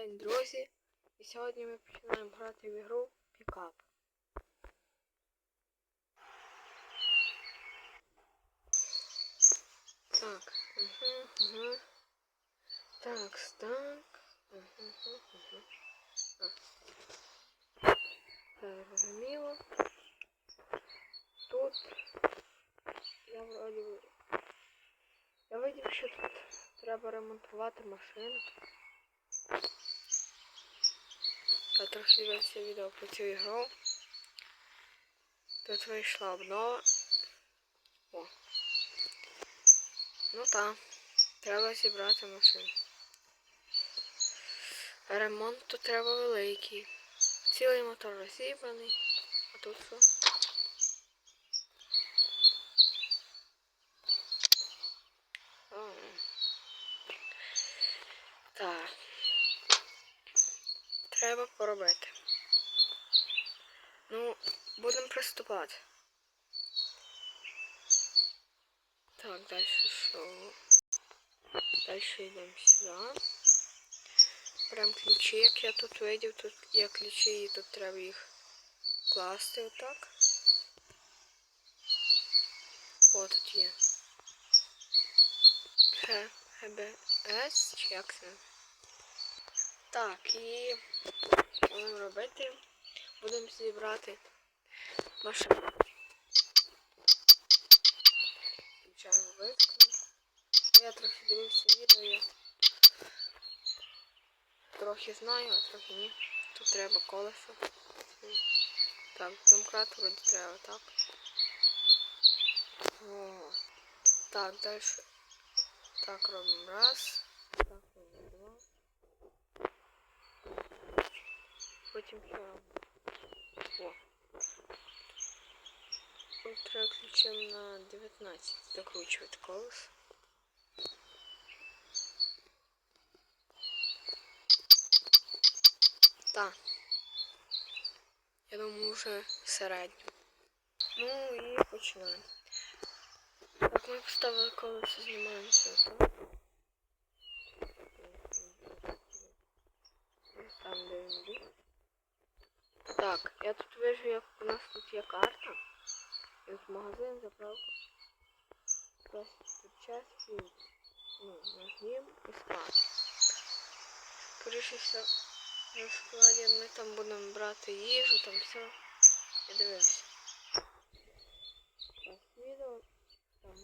день, друзі. І сьогодні ми починаємо грати в ігру Пікап. Так, угу, угу. Так, так. Угу, угу. Зрозуміло. Тут я вроді я видів, що тут треба ремонтувати машину. Я трохи дивився відео про цю ігру. Тут вийшла обнова. О. Ну так. Треба зібрати машину. Ремонт тут треба великий. Цілий мотор розібраний. А тут що? А. Так. Треба поробити. Ну, будемо приступати. Так, далі що? Далі йдемо сюди. Прям ключі, як я тут видів, тут є ключі і тут треба їх класти отак. О, тут є. Г, ГБС, чи як це? Так, і будемо робити. Будемо зібрати машину. Включаємо виткнути. Я трохи дивився відео, я трохи знаю, а трохи ні. Тут треба колесо. Так, домкрат вроді треба, так. О. Так, далі. Так робимо раз. Так Потім ще робимо. О. Тут треба ключем на 19 докручувати колесо. Так. Я думаю, вже середньо. Ну і починаємо. Так, ми поставили колесо, знімаємо це. так? Там, де він був. Так, я тут вижу, як у нас тут є карта. І от магазин, заправка. Просто тут часті, ну, нажмем і склад. Скоріше все, на складі ми там будемо брати їжу, там все. Я дивився. Так, відео там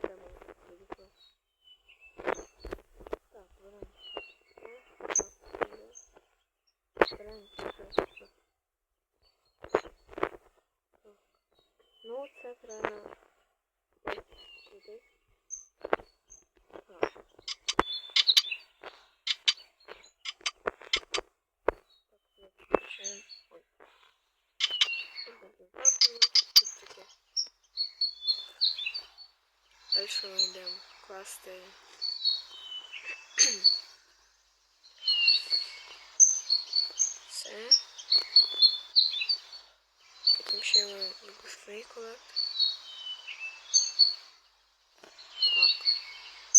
треба. Так, беремо. Беремо це все. Так. Ну, це треба ось сюди. Так. Так, класти. Це. Потім ще колектор. Так.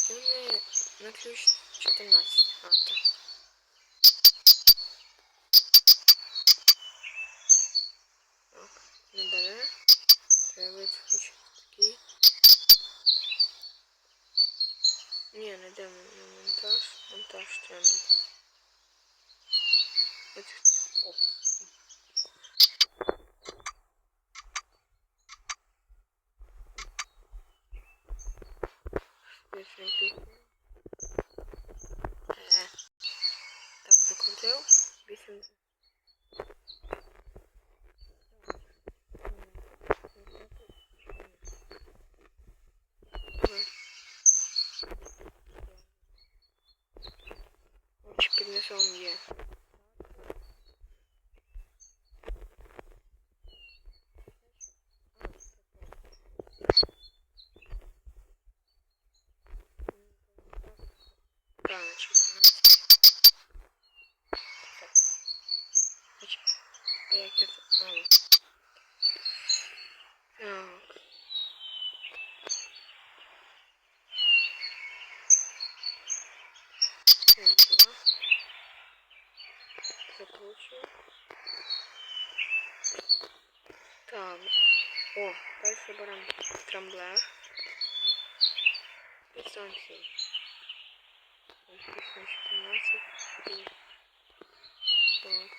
І на ключ 14. А. Так, не бере. Треба виключити такі. Ні, не йдемо на монтаж. Монтаж треба. Ось. О. Висвітлю. Е. Так, закрутив. Вісім. Чи під низом є? Правильно, О, далі беремо трамблер. Підстанцію. Ось пісня 14. І... Так.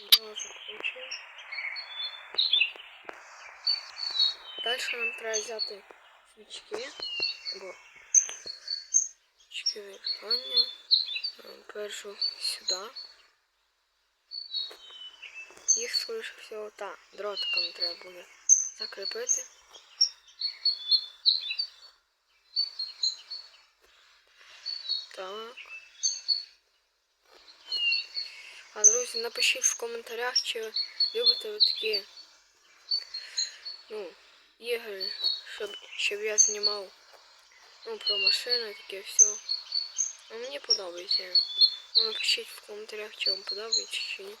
Його закручуємо. Далі нам треба взяти свічки. Або свічки виркання. Першу сюди. Їх, скоріше всього, та, дротиком треба буде закріпити. Так. А друзі, напишіть в коментарях, чи любите ви такі ну, ігри, щоб, щоб я знімав ну, про машини, таке все. А мені подобається. Ну, напишіть в коментарях, чи вам подобається чи ні.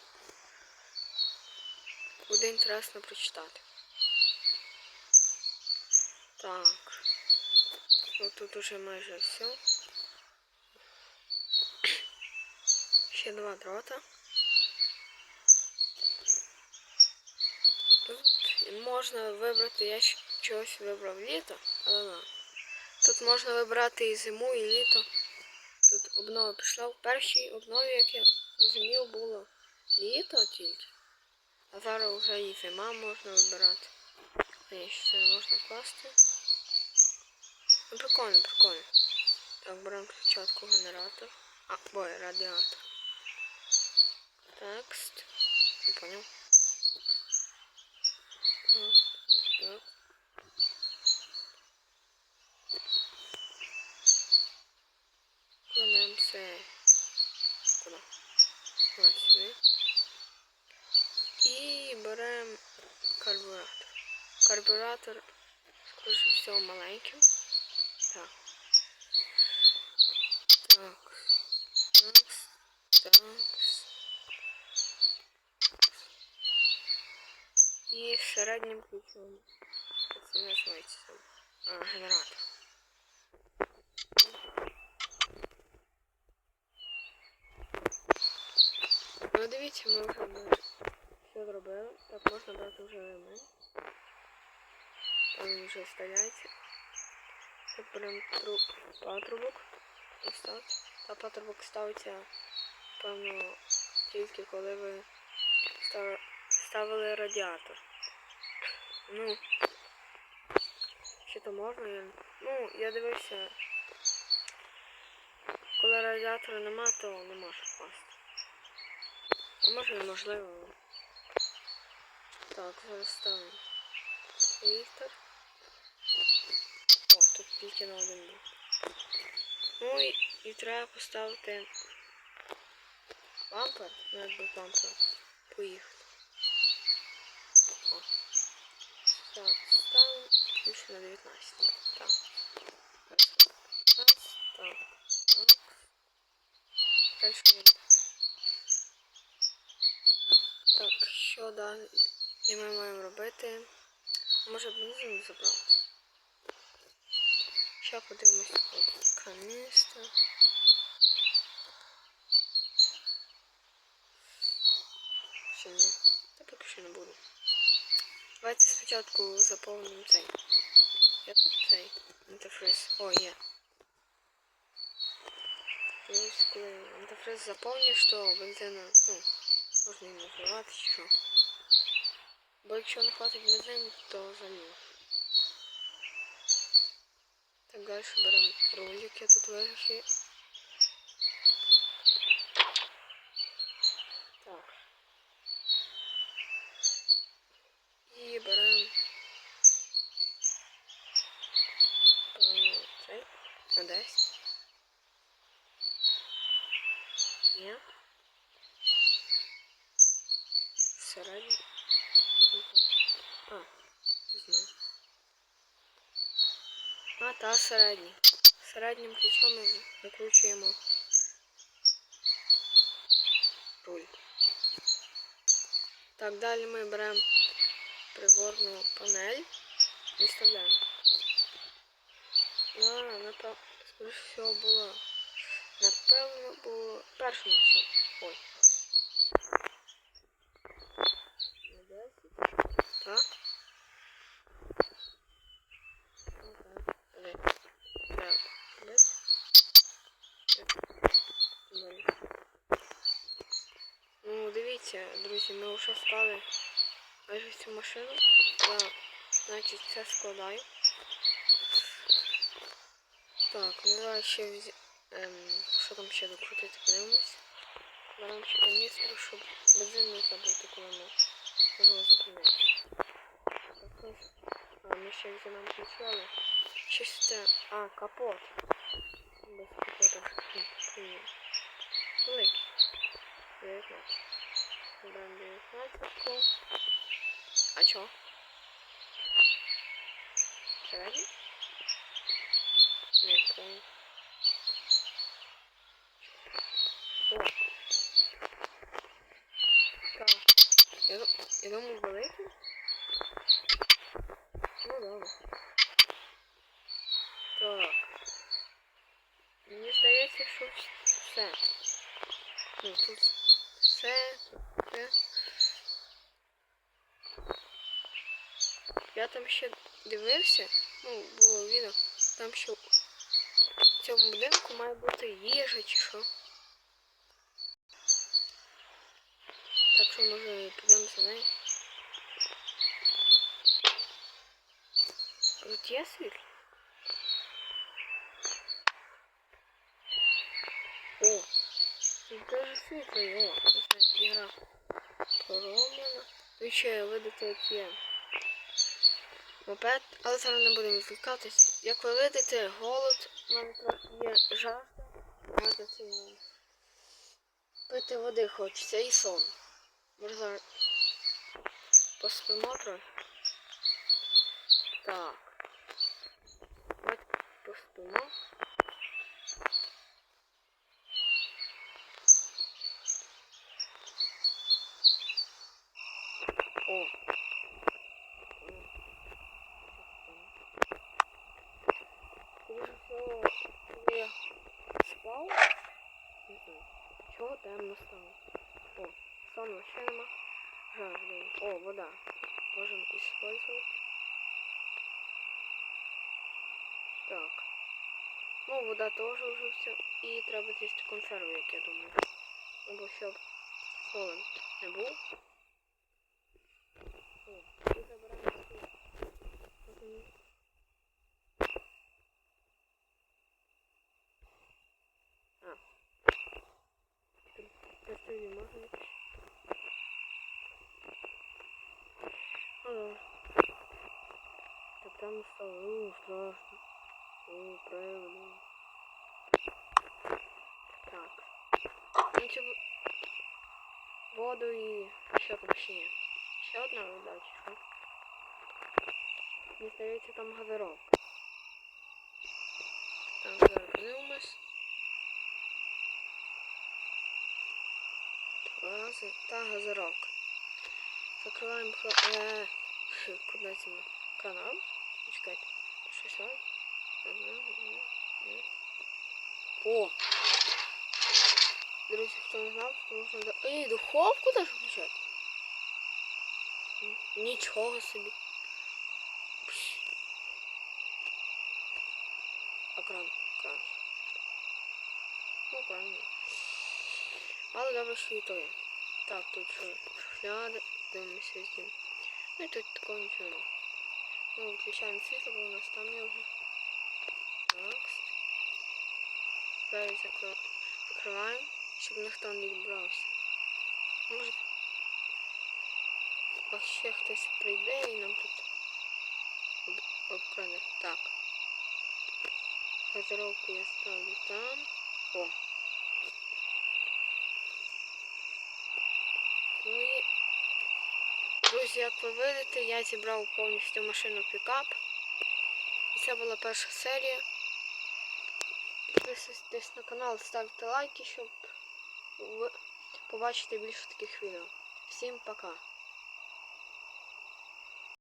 Буде інтересно прочитати. Так. Ну тут уже майже все. Ще два дрота. Тут можна вибрати, я чогось вибрав літо, але ладно. Тут можна вибрати і зиму, і літо. Тут обнова пішла. В першій обнові, як я розумів, було літо тільки. А зараз вже і зима можна вибирати. Ще можна класти. Ну прикольно, прикольно. Так, беремо спочатку генератор. А, бой, радіатор. Текст. Не понял. Так, так. Кладемо це. Куди? А, сюди. І беремо карбюратор. Карбюратор, скоріше всього, маленький. Так. Так. Так. Так. І середнім ключом. Це не знається. А, генератор. Ну дивіться, ми вже все зробили. Так, можна брати вже ремень. Там вже вставляється. Беремо патрубок. і. Та патрубок ставиться, певно, тільки коли ви ставили радіатор. Ну, чи то можна? Ну, я дивився. Коли радіатора нема, то не може впасти. А може неможливо. Так, зараз ставимо фільтр. Тільки на один був. Ну і, і треба поставити бампер, ну якби бампер. Поїхати. О. Так, ставимо ключ на 19. Так. Раз, так. Так. Так, що далі і ми маємо робити? Може бензин забрати? Ще подивимось тут каністра. Ще ні. Та поки що не буду. Давайте спочатку заповнимо цей. Я тут цей антифриз. О, є. Ось коли антифриз заповниш, то бензина, ну, можна і не вживати чи що. Бо якщо не хватить бензину, то залью. Так, далі беремо руль, який тут. середній. Середнім ключом ми закручуємо руль. Так, далі ми беремо приборну панель і вставляємо. На, напевно, скоріше всього було. Напевно, було першим ключом. Ой. Ну, дивіться, друзі, ми вже стали майже цю машину. Я, значить, все складаю. Так, ну давай ще взяти... Ем, що там ще докрутити, подивимось. Баранчик каністру, щоб бензин не забути, коли ми можемо зупинити. Ну, а, ми ще взяли нам пенсіони. Чисте... А, капот. Без капота. Хм, хм. Великий. 19. Беремо 19. А чо? Середній? Ні, правильно. О. Так. Я, ду- я думаю, великий. Ну, добре. Так. Мені здається, що вс- все. Ну, тут все, все. Я там ще дивився, ну, було відео, там ще в цьому будинку має бути їжа чи що. Так що може підемо за нею. Тут є світло? О! Тут даже світло. О, це знаєте, ігра поломана. Ви ще видите, як є. Мопед, але зараз не будемо відвлікатись. Як ви видите, голод, в мене трохи є жажда. Пити води хочеться і сон. Може зараз поспимо трохи. Так. Поспимо. сон вообще нема. Жажда. О, вода. Можем использовать. Так. Ну, вода теж вже все. І треба з'їсти консерву, як я думаю. Ну, бо щоб голод не був. О, і забираємо Там стало, о, страшно. О, правильно. Так. Ну, в- воду там ще є? Ще одна що? Мені здається, там газировка. Так, зараз подивимось. Гази та газировка. Закриваємо. Е, куди це? Канал? Чекайте. Щось ага. О! Друзі, хто не знав, то можна до... Ей, духовку даже включати? М, Нічого собі. Пш. А кран, кран. Ну, кран ні. Але добре, що і то є. Так, тут що? Шухляди, дивимося з. Ну і тут такого нічого немає. Ну, включаємо світло, у нас там є. Так. Двері закро... закриваємо, щоб ніхто не відбрався. Може, а ще хтось прийде і нам тут об... Так. Газировку я ставлю там. О. Ну і, друзі, як ви видите, я зібрав повністю машину пікап. І це була перша серія. Підписуйтесь на канал, ставте лайки, щоб побачити більше таких відео. Всім пока!